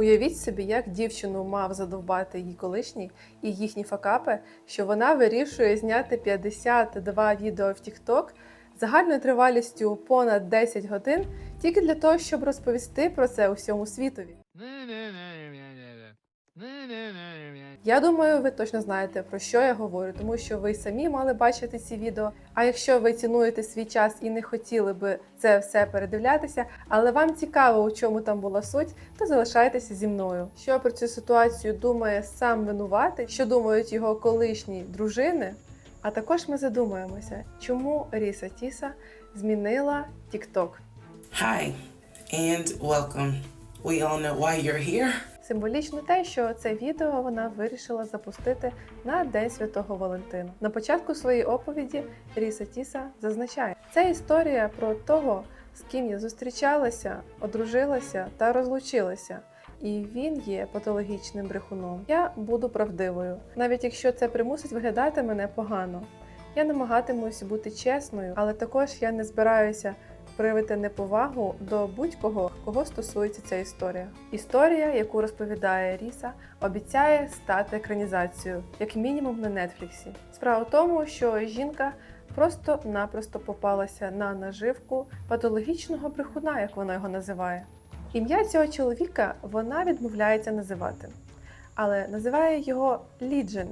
Уявіть собі, як дівчину мав задовбати її колишній і їхні факапи, що вона вирішує зняти 52 відео в TikTok загальною тривалістю понад 10 годин тільки для того, щоб розповісти про це усьому світові. Я думаю, ви точно знаєте про що я говорю, тому що ви самі мали бачити ці відео. А якщо ви цінуєте свій час і не хотіли би це все передивлятися, але вам цікаво, у чому там була суть, то залишайтеся зі мною. Що про цю ситуацію думає сам винуватий, що думають його колишні дружини. А також ми задумаємося, чому Ріса Тіса змінила TikTok. Hi, and welcome. We all know why you're here. Символічно те, що це відео вона вирішила запустити на День Святого Валентина. На початку своєї оповіді Ріса Тіса зазначає, це історія про того, з ким я зустрічалася, одружилася та розлучилася. І він є патологічним брехуном. Я буду правдивою, навіть якщо це примусить виглядати мене погано. Я намагатимусь бути чесною, але також я не збираюся проявити неповагу до будь-кого, кого стосується ця історія. Історія, яку розповідає Ріса, обіцяє стати екранізацією, як мінімум на Нетфліксі. Справа в тому, що жінка просто-напросто попалася на наживку патологічного брехуна, як вона його називає. Ім'я цього чоловіка вона відмовляється називати, але називає його Ліджен,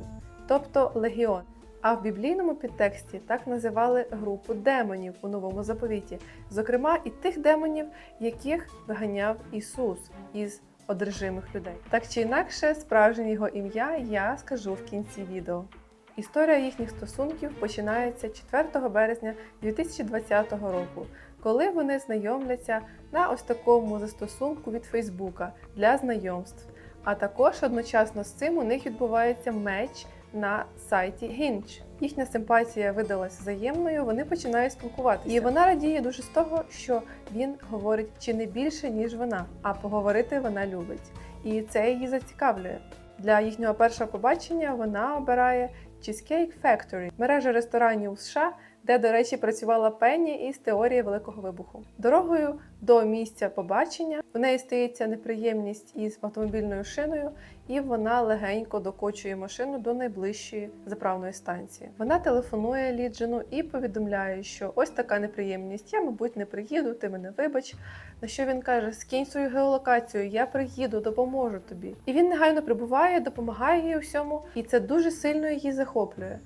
тобто легіон. А в біблійному підтексті так називали групу демонів у новому заповіті, зокрема і тих демонів, яких виганяв Ісус із одержимих людей. Так чи інакше, справжнє його ім'я я скажу в кінці відео. Історія їхніх стосунків починається 4 березня 2020 року, коли вони знайомляться на ось такому застосунку від Фейсбука для знайомств. А також одночасно з цим у них відбувається меч на сайті Hinge. Їхня симпатія видалась взаємною, вони починають спілкуватися. І вона радіє дуже з того, що він говорить чи не більше, ніж вона, а поговорити вона любить. І це її зацікавлює. Для їхнього першого побачення вона обирає Cheesecake Factory, мережа ресторанів у США, де, до речі, працювала Пенні із теорії Великого вибуху. Дорогою до місця побачення в неї стається неприємність із автомобільною шиною, і вона легенько докочує машину до найближчої заправної станції. Вона телефонує Ліджину і повідомляє, що ось така неприємність. Я, мабуть, не приїду, ти мене вибач. На що він каже: скинь свою геолокацію, я приїду, допоможу тобі. І він негайно прибуває, допомагає їй усьому, і це дуже сильно її захоплює.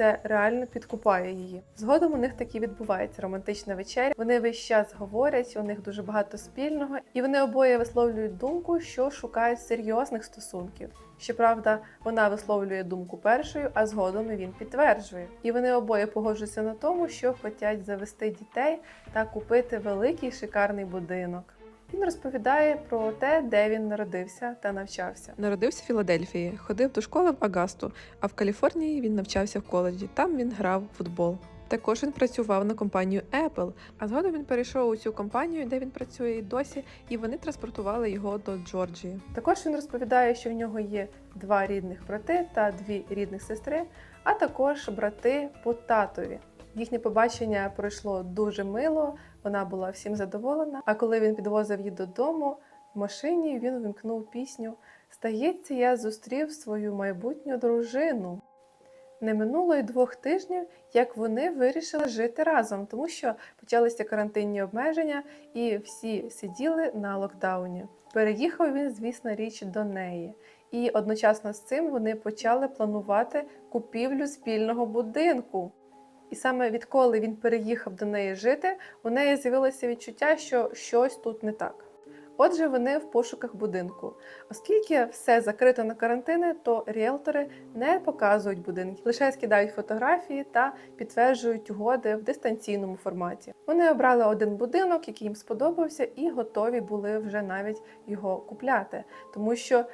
Це реально підкупає її. Згодом у них таки відбувається романтична вечеря. Вони весь час говорять, у них дуже багато спільного, і вони обоє висловлюють думку, що шукають серйозних стосунків. Щоправда, вона висловлює думку першою, а згодом він підтверджує. І вони обоє погоджуються на тому, що хочуть завести дітей та купити великий шикарний будинок. Він розповідає про те, де він народився та навчався. Народився в Філадельфії, ходив до школи в Агасту, а в Каліфорнії він навчався в коледжі. Там він грав в футбол. Також він працював на компанію Apple, а згодом він перейшов у цю компанію, де він працює і досі, і вони транспортували його до Джорджії. Також він розповідає, що в нього є два рідних брати та дві рідних сестри, а також брати по татові. Їхнє побачення пройшло дуже мило, вона була всім задоволена. А коли він підвозив її додому, в машині він вимкнув пісню Стається, я зустрів свою майбутню дружину. Не минуло й двох тижнів, як вони вирішили жити разом, тому що почалися карантинні обмеження, і всі сиділи на локдауні. Переїхав він, звісно, річ до неї. І одночасно з цим вони почали планувати купівлю спільного будинку. І саме відколи він переїхав до неї жити, у неї з'явилося відчуття, що щось тут не так. Отже, вони в пошуках будинку. Оскільки все закрито на карантини, то ріелтори не показують будинки, лише скидають фотографії та підтверджують угоди в дистанційному форматі. Вони обрали один будинок, який їм сподобався, і готові були вже навіть його купляти, тому що.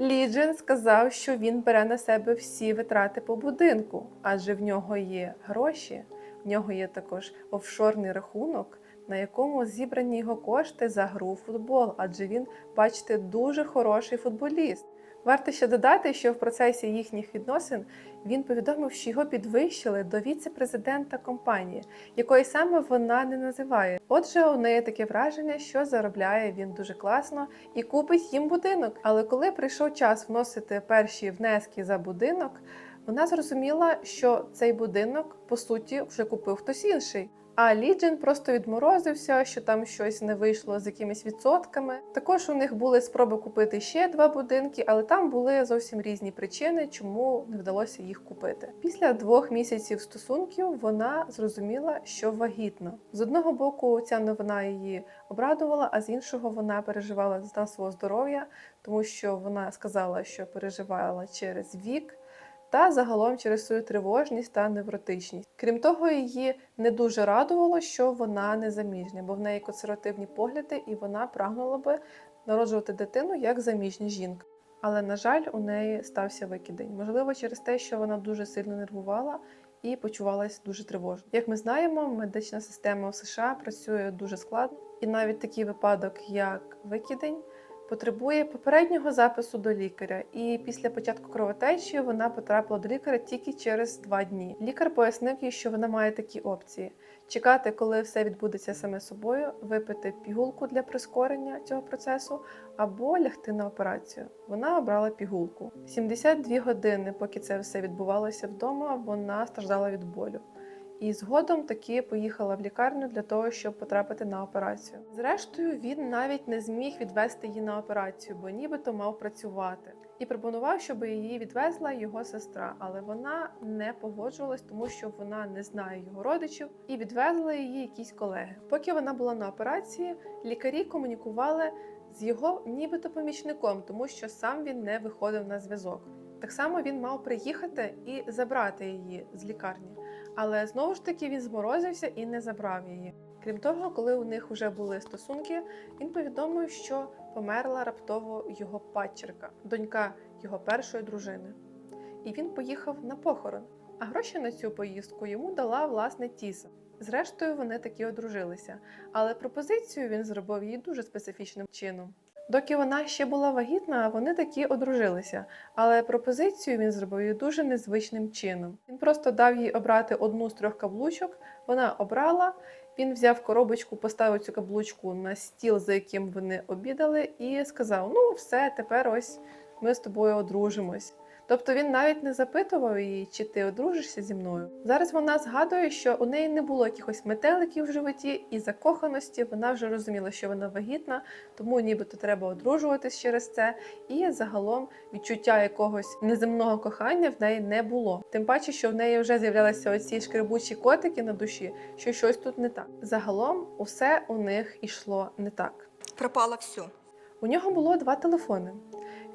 Ліджен сказав, що він бере на себе всі витрати по будинку, адже в нього є гроші, в нього є також офшорний рахунок, на якому зібрані його кошти за гру в футбол, адже він, бачите, дуже хороший футболіст. Варто ще додати, що в процесі їхніх відносин він повідомив, що його підвищили до віце-президента компанії, якої саме вона не називає. Отже, у неї таке враження, що заробляє він дуже класно і купить їм будинок. Але коли прийшов час вносити перші внески за будинок, вона зрозуміла, що цей будинок по суті вже купив хтось інший. А Ліджен просто відморозився, що там щось не вийшло з якимись відсотками. Також у них були спроби купити ще два будинки, але там були зовсім різні причини, чому не вдалося їх купити. Після двох місяців стосунків вона зрозуміла, що вагітна. З одного боку, ця новина її обрадувала, а з іншого вона переживала за свого здоров'я, тому що вона сказала, що переживала через вік та загалом через свою тривожність та невротичність. Крім того, її не дуже радувало, що вона не заміжня, бо в неї консервативні погляди, і вона прагнула би народжувати дитину як заміжня жінка. Але, на жаль, у неї стався викидень. Можливо, через те, що вона дуже сильно нервувала і почувалася дуже тривожно. Як ми знаємо, медична система в США працює дуже складно, і навіть такий випадок, як викидень, потребує попереднього запису до лікаря, і після початку кровотечі вона потрапила до лікаря тільки через два дні. Лікар пояснив їй, що вона має такі опції: чекати, коли все відбудеться саме собою, випити пігулку для прискорення цього процесу, або лягти на операцію. Вона обрала пігулку. 72 години, поки це все відбувалося вдома, вона страждала від болю. І згодом таки поїхала в лікарню для того, щоб потрапити на операцію. Зрештою, він навіть не зміг відвести її на операцію, бо нібито мав працювати. І пропонував, щоб її відвезла його сестра, але вона не погоджувалась, тому що вона не знає його родичів, і відвезли її якісь колеги. Поки вона була на операції, лікарі комунікували з його нібито помічником, тому що сам він не виходив на зв'язок. Так само він мав приїхати і забрати її з лікарні. Але знову ж таки він зморозився і не забрав її. Крім того, коли у них вже були стосунки, він повідомив, що померла раптово його падчерка, донька його першої дружини. І він поїхав на похорон. А гроші на цю поїздку йому дала власне Тіса. Зрештою, вони таки одружилися, але пропозицію він зробив їй дуже специфічним чином. Доки вона ще була вагітна, вони таки одружилися, але пропозицію він зробив дуже незвичним чином. Він просто дав їй обрати одну з трьох каблучок, вона обрала. Він взяв коробочку, поставив цю каблучку на стіл, за яким вони обідали, і сказав: Ну, все, тепер ось ми з тобою одружимось. Тобто він навіть не запитував її, чи ти одружишся зі мною. Зараз вона згадує, що у неї не було якихось метеликів в животі і закоханості. Вона вже розуміла, що вона вагітна, тому нібито треба одружуватись через це. І загалом відчуття якогось неземного кохання в неї не було. Тим паче, що в неї вже з'являлися оці шкребучі котики на душі, що щось тут не так. Загалом усе у них ішло не так. Пропало все. У нього було два телефони.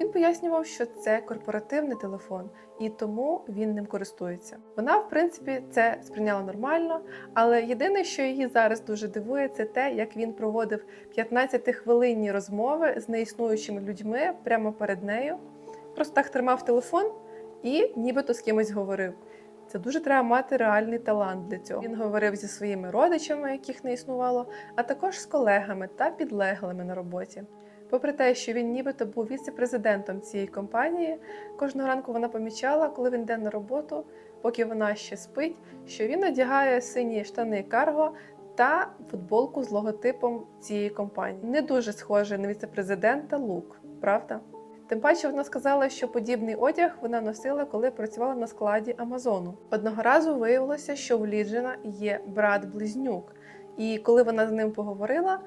Він пояснював, що це корпоративний телефон, і тому він ним користується. Вона, в принципі, це сприйняла нормально, але єдине, що її зараз дуже дивує, це те, як він проводив 15-хвилинні розмови з неіснуючими людьми прямо перед нею. Просто так тримав телефон і нібито з кимось говорив. Це дуже треба мати реальний талант для цього. Він говорив зі своїми родичами, яких не існувало, а також з колегами та підлеглими на роботі. Попри те, що він нібито був віце-президентом цієї компанії, кожного ранку вона помічала, коли він йде на роботу, поки вона ще спить, що він одягає сині штани карго та футболку з логотипом цієї компанії. Не дуже схоже на віце-президента лук, правда? Тим паче вона сказала, що подібний одяг вона носила, коли працювала на складі Амазону. Одного разу виявилося, що в Ліджина є брат-близнюк, і коли вона з ним поговорила,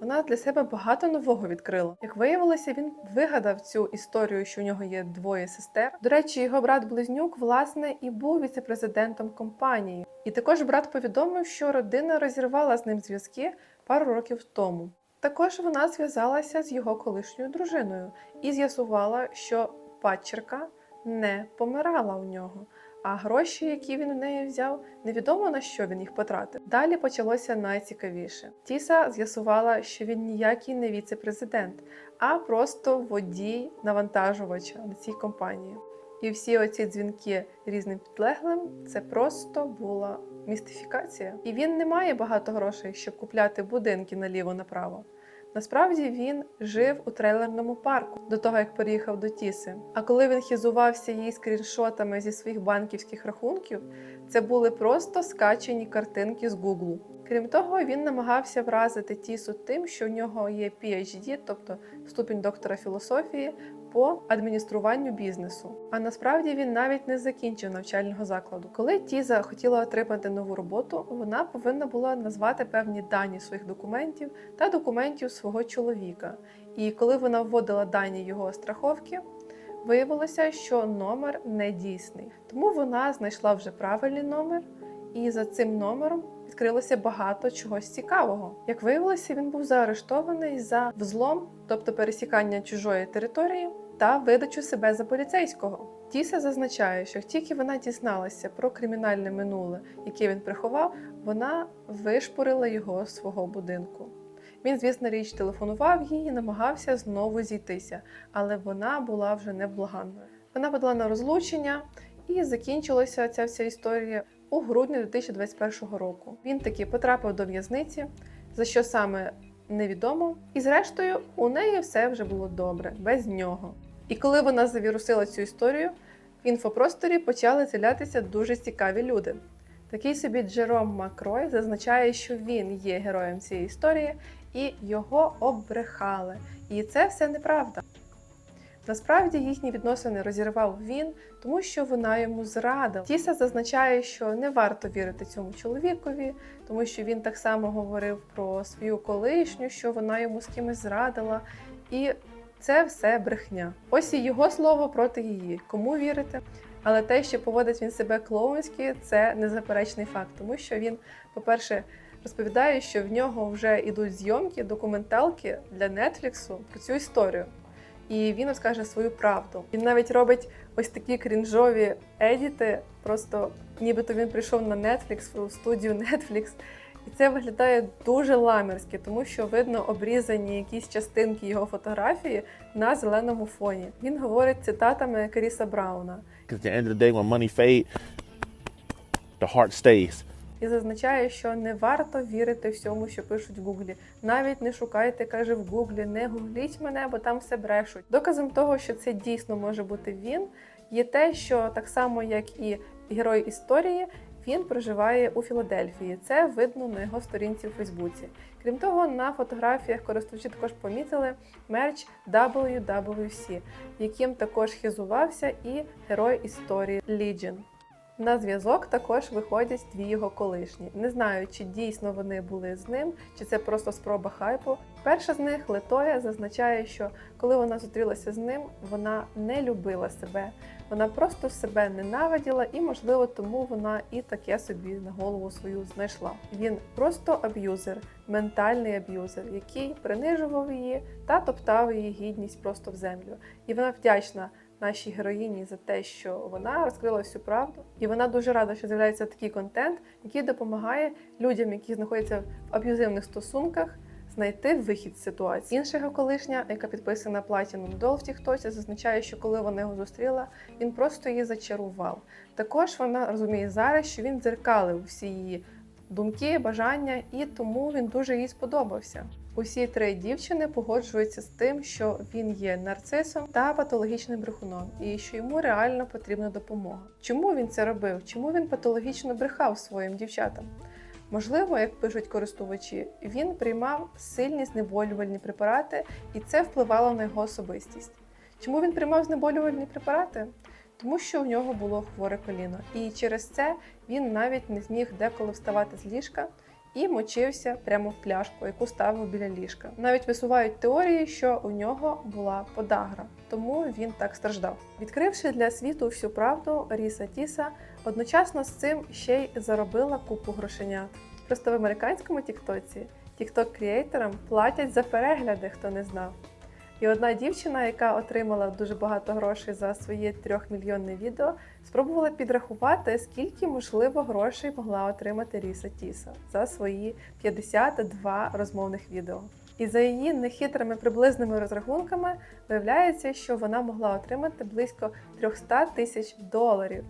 вона для себе багато нового відкрила. Як виявилося, він вигадав цю історію, що у нього є двоє сестер. До речі, його брат-близнюк, власне, і був віце-президентом компанії. І також брат повідомив, що родина розірвала з ним зв'язки пару років тому. Також вона зв'язалася з його колишньою дружиною і з'ясувала, що падчерка не помирала у нього. А гроші, які він у неї взяв, невідомо на що він їх потратив. Далі почалося найцікавіше. Тіса з'ясувала, що він ніякий не віце-президент, а просто водій навантажувача на цій компанії. І всі оці дзвінки різним підлеглим це просто була містифікація. І він не має багато грошей, щоб купляти будинки наліво направо. Насправді він жив у трейлерному парку до того, як переїхав до Тіси. А коли він хізувався її скріншотами зі своїх банківських рахунків, це були просто скачені картинки з Гуглу. Крім того, він намагався вразити Тісу тим, що в нього є PhD, тобто ступінь доктора філософії по адмініструванню бізнесу. А насправді він навіть не закінчив навчального закладу. Коли Тіза хотіла отримати нову роботу, вона повинна була назвати певні дані своїх документів та документів свого чоловіка. І коли вона вводила дані його страховки, виявилося, що номер не дійсний. Тому вона знайшла вже правильний номер, і за цим номером відкрилося багато чогось цікавого. Як виявилося, він був заарештований за взлом, тобто пересікання чужої території, та видачу себе за поліцейського. Тіса зазначає, що тільки вона дізналася про кримінальне минуле, яке він приховав, вона вишпорила його з свого будинку. Він, звісно, річ телефонував їй і намагався знову зійтися, але вона була вже невблаганною. Вона подала на розлучення, і закінчилася ця вся історія у грудні 2021 року. Він таки потрапив до в'язниці, за що саме невідомо. І зрештою, у неї все вже було добре, без нього. І коли вона завірусила цю історію, в інфопросторі почали з'являтися дуже цікаві люди. Такий собі Джером Макрой зазначає, що він є героєм цієї історії, і його обрехали. І це все неправда. Насправді їхні відносини розірвав він, тому що вона йому зрадила. Тіса зазначає, що не варто вірити цьому чоловікові, тому що він так само говорив про свою колишню, що вона йому з кимось зрадила. І це все брехня. Ось і його слово проти її. Кому вірити? Але те, що поводить він себе клоунськи, це незаперечний факт, тому що він, по-перше, розповідає, що в нього вже йдуть зйомки, документалки для Нетфліксу про цю історію. І він розкаже свою правду. Він навіть робить ось такі крінжові едіти, просто нібито він прийшов на Netflix, в студію Netflix. І це виглядає дуже ламерськи, тому що видно обрізані якісь частинки його фотографії на зеленому фоні. Він говорить цитатами Кріса Брауна the heart stays. і зазначає, що не варто вірити всьому, що пишуть в Гуглі. Навіть не шукайте, каже в Гуглі, не гугліть мене, бо там все брешуть. Доказом того, що це дійсно може бути він, є те, що так само як і герой історії. Він проживає у Філадельфії. Це видно на його сторінці у Фейсбуці. Крім того, на фотографіях користувачі також помітили мерч WWC, яким також хизувався і герой історії Legion. На зв'язок також виходять дві його колишні. Не знаю, чи дійсно вони були з ним, чи це просто спроба хайпу. Перша з них Летоя зазначає, що коли вона зустрілася з ним, вона не любила себе. Вона просто себе ненавиділа, і, можливо, тому вона і таке собі на голову свою знайшла. Він просто аб'юзер, ментальний аб'юзер, який принижував її та топтав її гідність просто в землю. І вона вдячна нашій героїні за те, що вона розкрила всю правду, і вона дуже рада, що з'являється такий контент, який допомагає людям, які знаходяться в аб'юзивних стосунках. Знайти вихід з ситуації. Інша його колишня, яка підписана Platinum Doll в Тіктоці, зазначає, що коли вона його зустріла, він просто її зачарував. Також вона розуміє зараз, що він дзеркалив всі її думки, бажання, і тому він дуже їй сподобався. Усі три дівчини погоджуються з тим, що він є нарцисом та патологічним брехуном, і що йому реально потрібна допомога. Чому він це робив? Чому він патологічно брехав своїм дівчатам? Можливо, як пишуть користувачі, він приймав сильні знеболювальні препарати, і це впливало на його особистість. Чому він приймав знеболювальні препарати? Тому що в нього було хворе коліно, і через це він навіть не зміг деколи вставати з ліжка і мочився прямо в пляшку, яку ставив біля ліжка. Навіть висувають теорії, що у нього була подагра, тому він так страждав. Відкривши для світу всю правду, Ріса Тіса одночасно з цим ще й заробила купу грошенят. Просто в американському Тіктоці тікток-кріейторам платять за перегляди, хто не знав. І одна дівчина, яка отримала дуже багато грошей за своє трьохмільйонне відео, спробувала підрахувати, скільки можливо грошей могла отримати Ріса Тіса за свої 52 розмовних відео. І за її нехитрими приблизними розрахунками виявляється, що вона могла отримати близько 300 тисяч доларів.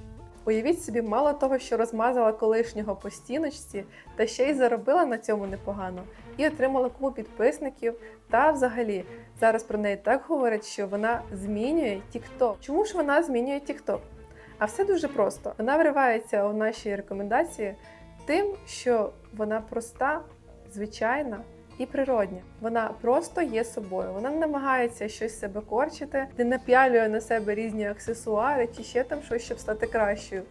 Уявіть собі, мало того, що розмазала колишнього по стіночці, та ще й заробила на цьому непогано. і отримала купу підписників. Та взагалі зараз про неї так говорять, що вона змінює TikTok. Чому ж вона змінює TikTok? А все дуже просто. Вона вривається у наші рекомендації тим, що вона проста, звичайна і природня. Вона просто є собою. Вона не намагається щось себе корчити, не напялює на себе різні аксесуари чи ще там щось, щоб стати кращою.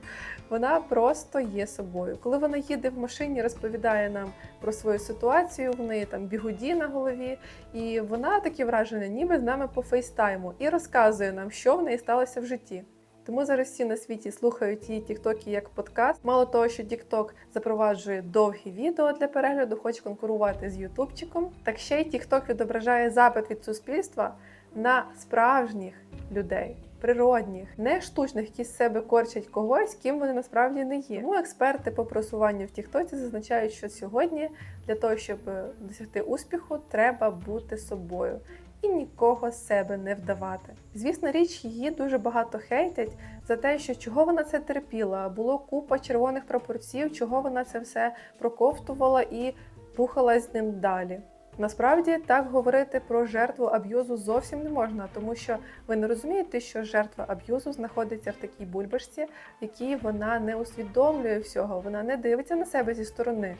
Вона просто є собою. Коли вона їде в машині, розповідає нам про свою ситуацію, в неї там бігуді на голові, і вона таке враження, ніби з нами по фейстайму, і розказує нам, що в неї сталося в житті. Тому зараз всі на світі слухають її тіктоки як подкаст. Мало того, що Тікток запроваджує довгі відео для перегляду, хоче конкурувати з Ютубчиком. Так ще й Тікток відображає запит від суспільства на справжніх людей. Природних, не штучних, які з себе корчать когось, ким вони насправді не є. Тому експерти по просуванню в Тіктоці зазначають, що сьогодні для того, щоб досягти успіху, треба бути собою і нікого з себе не вдавати. Звісно, річ її дуже багато хейтять за те, що чого вона це терпіла. Було купа червоних прапорців, чого вона це все проковтувала і рухалась з ним далі. Насправді так говорити про жертву аб'юзу зовсім не можна, тому що ви не розумієте, що жертва аб'юзу знаходиться в такій бульбашці, в якій вона не усвідомлює всього, вона не дивиться на себе зі сторони.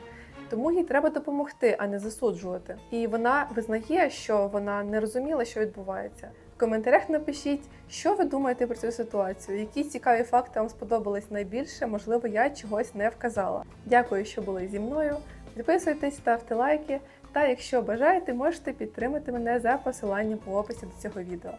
Тому їй треба допомогти, а не засуджувати. І вона визнає, що вона не розуміла, що відбувається. В коментарях напишіть, що ви думаєте про цю ситуацію, які цікаві факти вам сподобались найбільше. Можливо, я чогось не вказала. Дякую, що були зі мною. Підписуйтесь, ставте лайки. Та якщо бажаєте, можете підтримати мене за посиланням у описі до цього відео.